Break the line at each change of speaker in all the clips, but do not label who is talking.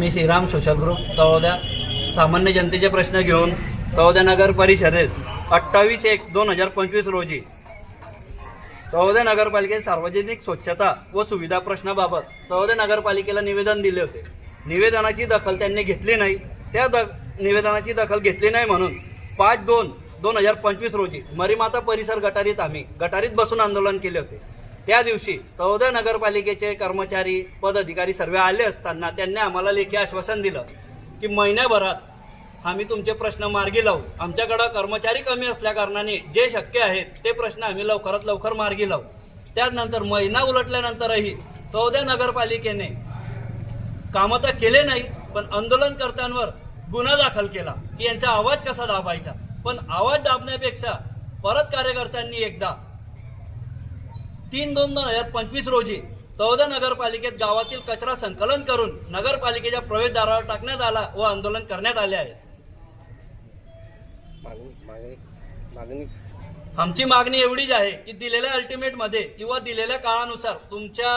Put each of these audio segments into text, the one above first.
आम्ही Shriram social group तळोद्या सामान्य जनतेचे प्रश्न घेऊन तळोद्या नगर परिषदेत अठ्ठावीस एक दोन हजार पंचवीस रोजी तळोदे नगरपालिकेत सार्वजनिक स्वच्छता व सुविधा प्रश्नाबाबत तळोदे नगरपालिकेला निवेदन दिले होते. निवेदनाची दखल त्यांनी घेतली नाही. त्या द निवेदनाची दखल घेतली नाही म्हणून पाच दोन दोन हजार पंचवीस रोजी मरीमाता परिसर गटारीत आम्ही गटारीत बसून आंदोलन केले होते. त्या दिवशी तळोदय नगरपालिकेचे कर्मचारी पदाधिकारी सर्व आले असताना त्यांनी आम्हाला लेखी आश्वासन दिलं की महिन्याभरात आम्ही तुमचे प्रश्न मार्गी लावू. आमच्याकडं कर्मचारी कमी असल्याकारणाने जे शक्य आहेत ते प्रश्न आम्ही लवकरात लवकर मार्गी लावू. त्यानंतर महिना उलटल्यानंतरही तळोदय नगरपालिकेने कामं तर केले नाही पण आंदोलनकर्त्यांवर गुन्हा दाखल केला की यांचा आवाज कसा दाबायचा? पण आवाज दाबण्यापेक्षा परत कार्यकर्त्यांनी एकदा तीन दोन दोन हजार पंचवीस रोजी चौदा नगरपालिकेत गावातील कचरा संकलन करून नगरपालिकेच्या प्रवेशद्वारावर टाकण्यात आला व आंदोलन करण्यात आले आहे. आमची मागणी एवढीच आहे की दिलेल्या अल्टिमेटमध्ये किंवा दिलेल्या काळानुसार तुमच्या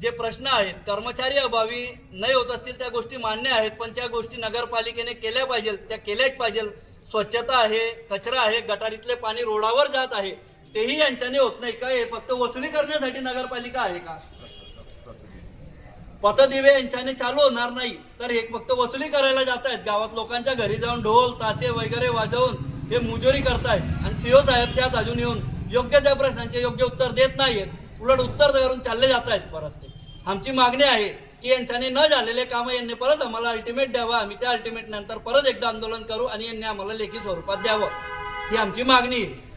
जे प्रश्न आहेत कर्मचारी अभावी नाही होत असतील त्या गोष्टी मान्य आहेत पण त्या गोष्टी नगरपालिकेने केल्या पाहिजेल त्या केल्याच पाहिजेल. स्वच्छता आहे कचरा आहे गटारीतले पाणी रोडावर जात आहे. तेही यांच्याने होत नाही का? हे फक्त वसुली करण्यासाठी नगरपालिका आहे का? पथदिवे यांच्याने चालू होणार नाही. तर हे फक्त वसुली करायला जात आहेत गावात लोकांच्या घरी जाऊन ढोल तासे वगैरे वाजवून हे मुजोरी करतायत. आणि सीओ साहेब त्यात अजून येऊन योग्य त्या प्रश्नांचे योग्य उत्तर देत नाहीयेत. उलट उत्तर धरून चालले जात आहेत परत ते. आमची मागणी आहे की यांच्याने न झालेले कामं यांनी परत आम्हाला अल्टिमेट द्यावं. आम्ही त्या अल्टिमेट नंतर परत एकदा आंदोलन करू आणि यांनी आम्हाला लेखी स्वरूपात द्यावं. ही आमची मागणी आहे.